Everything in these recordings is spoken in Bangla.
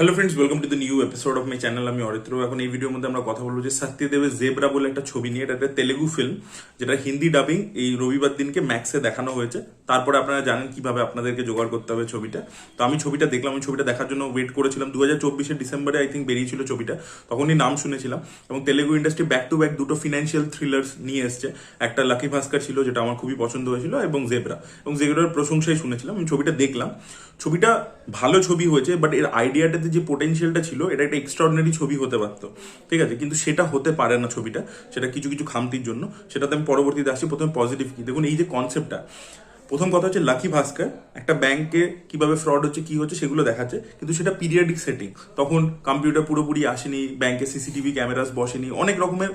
Hello friends welcome to the new episode of my channel আমি অরিত্র। এখন এই ভিডিওর মধ্যে আমরা কথা বলব যে সত্যদেবের জেবরা বলে একটা ছবি নিয়ে। এটা একটা তেলেগু ফিল্ম যেটা হিন্দি ডাবিং এই রবিবার দিনকে ম্যাক্সে দেখানো হয়েছে। তারপরে আপনারা জানেন কীভাবে আপনাদেরকে জোগাড় করতে হবে ছবিটা। তো আমি ছবিটা দেখলাম আমি ছবিটা দেখার জন্য ওয়েট করেছিলাম। দু হাজার চব্বিশের ডিসেম্বরে আই থিঙ্ক বেরিয়েছিল ছবিটা। তখনই নাম শুনেছিলাম এবং Telugu industry back to back দুটো ফিনান্সিয়াল থ্রিলার্স নিয়ে এসছে। একটা লাকি ভাস্কর ছিল, যেটা আমার খুবই পছন্দ হয়েছিল, এবং জেবরা এবং জেবরার প্রশংসাই শুনেছিলাম, আমি ছবিটা দেখলাম। ছবিটা ভালো ছবি হয়েছে বাট এর আইডিয়াটাতে যে পোটেনশিয়ালটা ছিল, এটা একটা এক্সট্রাঅর্ডিনারি ছবি হতে পারতো। ঠিক আছে? কিন্তু সেটা হতে পারে না ছবিটা, সেটা কিছু কিছু খামতির জন্য। সেটাতে আমি পরবর্তীতে আসি প্রথমে পজিটিভ কি? দেখুন, এই যে কনসেপ্টটা প্রথম কথা হচ্ছে লাকি ভাস্কর একটা ব্যাংকে কীভাবে ফ্রড হচ্ছে, কি হচ্ছে, সেগুলো দেখাচ্ছে, কিন্তু সেটা পিরিয়ডিক সেটিং তখন কম্পিউটার পুরোপুরি আসেনি ব্যাংকে সিসিটিভি ক্যামেরাস বসেনি, অনেক রকমের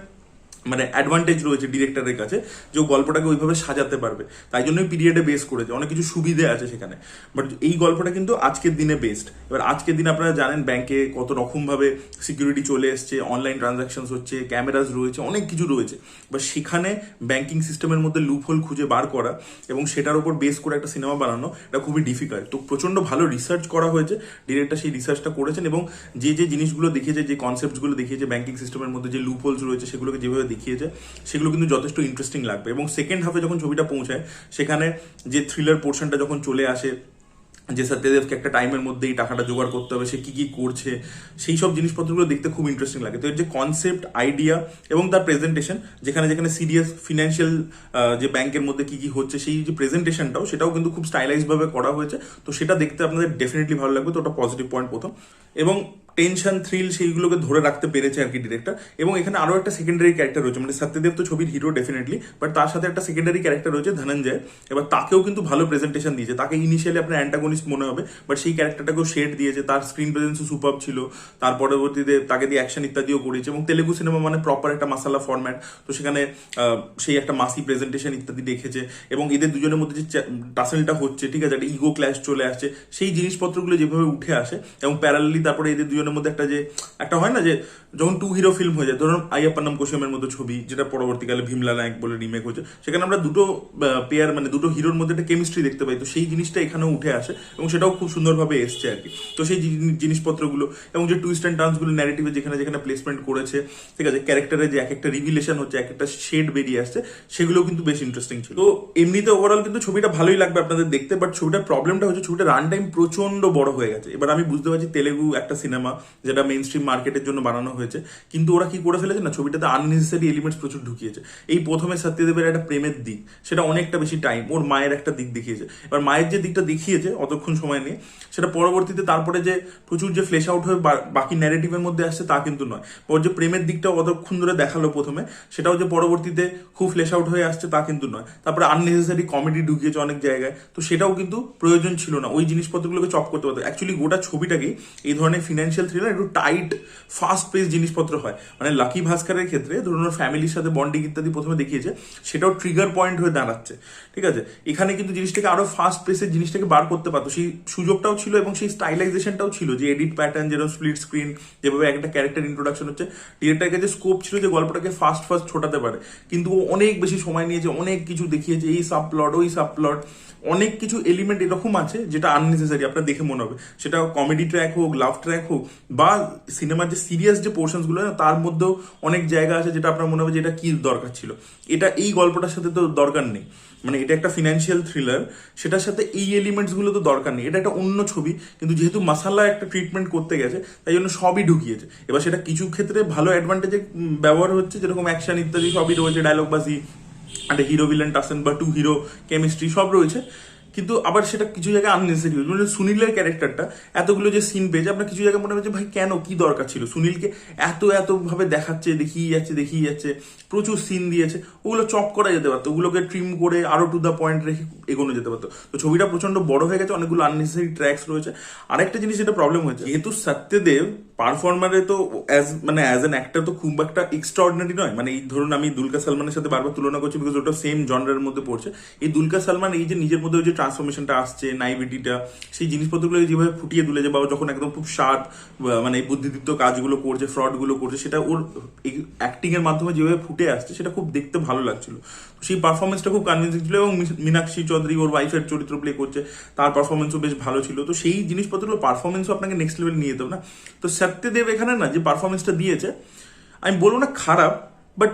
মানে অ্যাডভান্টেজ রয়েছে ডিরেক্টরের কাছে, যে গল্পটাকে ওইভাবে সাজাতে পারবে। তাই জন্যই পিরিয়ডে বেস করেছে, অনেক কিছু সুবিধে আছে সেখানে। বাট এই গল্পটা কিন্তু আজকের দিনে বেস্ট এবার আজকের দিনে আপনারা জানেন ব্যাংকে কত রকমভাবে সিকিউরিটি চলে এসছে অনলাইন ট্রানজাকশনস হচ্ছে ক্যামেরাস রয়েছে, অনেক কিছু রয়েছে। বা সেখানে ব্যাংকিং সিস্টেমের মধ্যে লুপহোল খুঁজে বার করা এবং সেটার উপর বেস করে একটা সিনেমা বানানো, এটা খুবই ডিফিকাল্ট তো প্রচণ্ড ভালো রিসার্চ করা হয়েছে ডিরেক্টর সেই রিসার্চটা করেছেন এবং যে যে জিনিসগুলো দেখিয়েছে, যে কনসেপ্টগুলো দেখিয়েছে ব্যাংকিং সিস্টেমের মধ্যে যে লুপহোলস রয়েছে সেগুলোকে যেভাবে দেখিয়েছে, সেগুলো কিন্তু যথেষ্ট ইন্টারেস্টিং লাগবে। এবং সেকেন্ড হাফে যখন ছবিটা পৌঁছায়, সেখানে যে থ্রিলার পোর্শনটা যখন চলে আসে, যে সত্যদেবকে একটা টাইমের মধ্যেই টাকাটা জোগাড় করতে হবে, সে কী কী করছে, সেই সব জিনিসপত্রগুলো দেখতে খুব ইন্টারেস্টিং লাগে। তো এর যে কনসেপ্ট আইডিয়া এবং তার প্রেজেন্টেশন যেখানে যেখানে সিরিয়াস ফিনান্সিয়াল যে ব্যাংকের মধ্যে কী কী হচ্ছে, সেই যে প্রেজেন্টেশনটাও সেটাও কিন্তু খুব স্টাইলাইজ ভাবে করা হয়েছে। তো সেটা দেখতে আপনাদের ডেফিনেটলি ভালো লাগবে। তো ওটা পজিটিভ পয়েন্ট প্রথম। এবং টেনশন থ্রিল সেইগুলোকে ধরে রাখতে পেরেছে আর কি ডিরেক্টর এবং এখানে আরও একটা সেকেন্ডারি ক্যারেক্টার রয়েছে মানে সত্যদেব তো ছবির হিরো ডেফিনেটলি বাট তার সাথে একটা সেকেন্ডারি ক্যারেক্টার রয়েছে ধনঞ্জয়। এবার তাকেও কিন্তু ভালো প্রেজেন্টেশন দিয়েছে। তাকে ইনিশিয়ালি আপনার অ্যান্টাগনিস্ট মনে হবে বাট সেই ক্যারেক্টারটাকেও শেড দিয়েছে। তার স্ক্রিন প্রেজেন্সও সুপার ছিল। তার পরবর্তীতে তাকে দিয়ে অ্যাকশন ইত্যাদিও করেছে। এবং তেলেগু সিনেমা মানে প্রপার একটা মাসালা ফরম্যাট তো সেখানে সেই একটা মাসি প্রেজেন্টেশন ইত্যাদি দেখেছে। এবং এদের দুজনের মধ্যে যে টাসেলটা হচ্ছে, ঠিক আছে? একটা ইগো ক্ল্যাশ চলে আসছে। সেই জিনিসপত্রগুলো যেভাবে উঠে আসে, এবং প্যারালি তারপরে এদের দুজনের মধ্যে একটা যে, একটা হয় না যে, যখন টু হিরো ফিল্ম হয়ে যায়, ধরুন আইয়াপ্পান্নাম কোশমের মতো ছবি, যেটা পরবর্তীকালে ভীমলা নায়ক বলে রিমেক হয়েছে, সেখানে আমরা দুটো পেয়ার মানে দুটো হিরোর মধ্যে একটা কেমিস্ট্রি দেখতে পাই, তো সেই জিনিসটা এখানেও উঠে আসে এবং সেটাও খুব সুন্দরভাবে এসছে আর কি। তো সেই জিনিসপত্রগুলো এবং যে টুইস্ট অ্যান্ড টার্নসগুলো ন্যারেটিভে যেখানে যেখানে প্লেসমেন্ট করেছে, ঠিক আছে ক্যারেক্টারের যে এক একটা রিভিলেশন হচ্ছে, এক একটা শেড বেরিয়ে আসছে সেগুলো কিন্তু বেশ ইন্টারেস্টিং ছিল। তো এমনিতে ওভারঅল কিন্তু ছবিটা ভালোই লাগবে আপনাদের দেখতে বাট ছবিটার প্রবলেমটা হচ্ছে ছবিটা রান টাইম প্রচণ্ড বড় হয়ে গেছে। এবার আমি বুঝতে পারছি তেলেগু একটা সিনেমা যেটা মেন স্ট্রিম মার্কেটের জন্য বানানো হয়েছে। কিন্তু ওরা কি করে ফেলেছে না? ছবিটাতে আননেসেসারি এলিমেন্টস প্রচুর ঢুকিয়েছে। এই প্রথমে সত্যদেবের একটা প্রেমের দিক, সেটা অনেকটা বেশি টাইম ওর মায়ের একটা দিক দেখিয়েছে। এবার মায়ের যে দিকটা দেখিয়েছে অতক্ষণ সময় নিয়ে সেটা পরবর্তীতে তারপরে যে প্রচুর যে ফ্লেশ আউট হয়ে বাকি ন্যারেটিভের মধ্যে আসছে তা কিন্তু নয়। ওর যে প্রেমের দিকটা অতক্ষণ ধরে দেখাল প্রথমে, সেটাও যে পরবর্তীতে খুব ফ্লেশ আউট হয়ে আসছে তা কিন্তু নয়। তারপরে আননেসেসারি কমেডি ঢুকিয়েছে অনেক জায়গায়। তো সেটাও কিন্তু প্রয়োজন ছিল না। ওই জিনিসপত্রগুলোকে চপ করতে পারতো। অ্যাকচুয়ালি গোটা ছবিটাকেই এই ধরনের ফিনান্সিয়াল থ্রিলার একটু টাইট ফাস্ট পেস জিনিসপত্র হয়। মানে লাকি ভাস্করের ক্ষেত্রে ধরুন ফ্যামিলির সাথে বন্ডিং ইত্যাদি প্রথমে দেখিয়েছে, সেটাও ট্রিগার পয়েন্ট হয়ে দাঁড়াচ্ছে। ঠিক আছে? এখানে কিন্তু জিনিসটাকে আরও ফাস্ট পেসের জিনিসটাকে বার করতে পারতো। সেই সুযোগটাও ছিল এবং সেই স্টাইলাইজেশনটাও ছিল যে এডিট প্যাটার্ন যেরকম স্প্লিট স্ক্রিন যেভাবে একটা ক্যারেক্টার ইন্ট্রোডাকশন হচ্ছে। ডিরেক্টরের কাছে স্কোপ ছিল যে গল্পটাকে ফাস্ট ফাস্ট ছোটাতে পারে। কিন্তু ও অনেক বেশি সময় নিয়েছে, অনেক কিছু দেখিয়েছে, এই সাব প্লট ওই সাব প্লট অনেক কিছু এলিমেন্ট এরকম আছে যেটা আননেসেসারি আপনার দেখে মনে হবে। সেটা কমেডি ট্র্যাক হোক লাভ ট্র্যাক হোক বা সিনেমার যে সিরিয়াস যে পোর্শনসগুলো না তার মধ্যেও অনেক জায়গা আছে যেটা আপনার মনে হবে যে এটা কি দরকার ছিল। এটা, এই গল্পটার সাথে তো দরকার নেই। মানে এটা একটা ফিনান্সিয়াল থ্রিলার সেটার সাথে এই এলিমেন্টসগুলো তো দরকার নেই। এটা একটা অন্য ছবি, কিন্তু যেহেতু মাসালা একটা ট্রিটমেন্ট করতে গেছে, তাই জন্য সবই ঢুকিয়েছে। এবার সেটা কিছু ক্ষেত্রে ভালো অ্যাডভান্টেজে ব্যবহার হচ্ছে, যেরকম অ্যাকশন ইত্যাদি সবই রয়েছে ডায়লগ বাজি একটা হিরো ভিলেন টাসেন বা টু হিরো কেমিস্ট্রি সব রয়েছে। কিন্তু আবার সেটা কিছু জায়গায় আননেসেসারি মানে সুনীলের ক্যারেক্টারটা এতগুলো যে সিন পেয়েছে, আপনার কিছু জায়গায় মনে হচ্ছে ভাই, কেন? কি দরকার ছিল? সুনীলকে এত এত ভাবে দেখাচ্ছে দেখিয়ে যাচ্ছে দেখিয়ে যাচ্ছে, প্রচুর সিন দিয়েছে, ওগুলো চপ করা যেতে পারতো, ওগুলোকে ট্রিম করে আরও টু দ্য পয়েন্ট রেখে এগোনো যেতে পারতো। তো ছবিটা প্রচণ্ড বড় হয়ে গেছে, অনেকগুলো আননেসেসারি ট্র্যাক্স রয়েছে। আরেকটা জিনিস যেটা প্রবলেম হয়েছে, যেহেতু সত্যদেব পারফর্মারে তো অ্যাজ মানে অ্যাজ অ্যান অ্যাক্টার তো খুব একটা এক্সট্রা অর্ডিনারি নয়। মানে এই ধরুন আমি দুলকা সালমানের সাথে বারবার তুলনা করছি বিকজ ওটা সেম জনরের মধ্যে পড়ছে। এই দুলকা সালমান এই যে নিজের মধ্যে ওই যে ট্রান্সফরমেশনটা আসছে নাইভিটিটা সেই জিনিসপত্রগুলো যেভাবে ফুটিয়ে তুলেছে বা যখন একদম খুব শার্প মানে এই বুদ্ধিদীপ্ত কাজগুলো করছে ফ্রডগুলো করছে, সেটা ওর অ্যাক্টিং এর মাধ্যমে যেভাবে ফুটে আসছে, সেটা খুব দেখতে ভালো লাগছিল। সেই পারফরমেন্সটা খুব কনভিন্সিং ছিল এবং মীনাক্ষী চৌধুরী ওর ওয়াইফের চরিত্র প্লে করছে, তার পারফরমেন্সও বেশ ভালো ছিল। তো সেই জিনিসপত্রগুলো পারফরমেন্সও আপনাকে নেক্সট লেভেল নিয়ে যেতে না। তো সত্যদেব এখানে না যে পারফরমেন্সটা দিয়েছে, আমি বলব না খারাপ বাট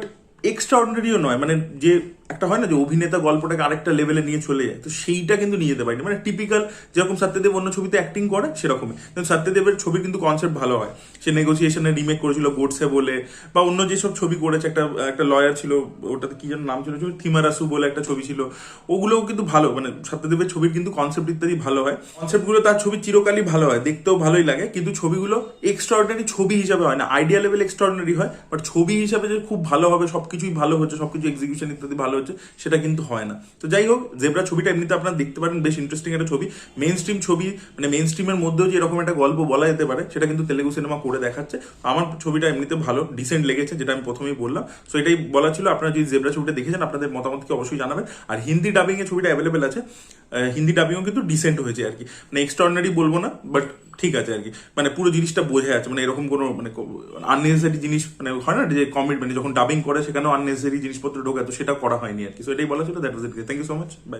এক্সট্রা অর্ডিনারিও নয়। মানে যে একটা হয় না যে অভিনেতা গল্পটাকে আরেকটা লেভেলে নিয়ে চলে যায়, তো সেইটা কিন্তু নিয়ে যেতে পারেনি। মানে টিপিক্যাল যেরকম সত্যদেব অন্য ছবিতে অ্যাক্টিং করে, সেরকমই। কিন্তু সত্যদেবের ছবির কিন্তু কনসেপ্ট ভালো হয়। সে নেগোসিয়েশনে রিমেক করেছিল গোডসে বলে, বা অন্য যেসব ছবি করেছে, একটা একটা লয়ার ছিল, ওটাতে কি যেন নাম ছিল ছবি থিমারাসু বলে একটা ছবি ছিল, ওগুলোও কিন্তু ভালো। মানে সত্যদেবের ছবির কিন্তু কনসেপ্ট ইত্যাদি ভালো হয়। কনসেপ্টগুলো তার ছবি চিরকালই ভালো হয়, দেখতেও ভালোই লাগে, কিন্তু ছবিগুলো এক্সট্রা অর্ডিনারি ছবি হিসাবে হয় না। আইডিয়া লেভেল এক্সট্রা অর্ডিনারি হয় বাট ছবি হিসাবে যে খুব ভালো হবে, সবকিছুই ভালো হচ্ছে, সবকিছু এক্সিকিউশন ইত্যাদি ভালো হচ্ছে সেটা কিন্তু হয় না। তো যাই হোক, জেব্রা ছবিটা এমনিতে আপনারা দেখতে পারেন, বেশ ইন্টারেস্টিং একটা ছবি। মেইন স্ট্রিম ছবি মানে মেন স্ট্রিমের মধ্যেও যে এরকম একটা গল্প বলা যেতে পারে, সেটা কিন্তু তেলেগু সিনেমা করে দেখাচ্ছে। আমার ছবিটা এমনিতে ভালো ডিসেন্ট লেগেছে, যেটা আমি প্রথমেই বললাম। সো এটাই বলা ছিল, আপনারা যদি জেব্রা ছবিটা দেখেছেন, আপনাদের মতামত কি অবশ্যই জানাবেন। আর হিন্দি ডাবিং এ ছবিটা অ্যাভেলেবেল আছে হিন্দি ডাবিংও কিন্তু ডিসেন্ট হয়েছে আর কি। মানে এক্সট্রাঅর্ডিনারি বলব না বাট ঠিক আছে আর কি মানে পুরো জিনিসটা বোঝা যাচ্ছে। মানে এরকম কোনো মানে আননেসেসারি জিনিস মানে হয় না যে কমেন্ট মানে যখন ডাবিং করে সেখানেও আননেসেসারি জিনিসপত্র ঢোকে, তো সেটা করা হয়নি আর কি সো এটাই বলা ছিল that was it thank you so much bye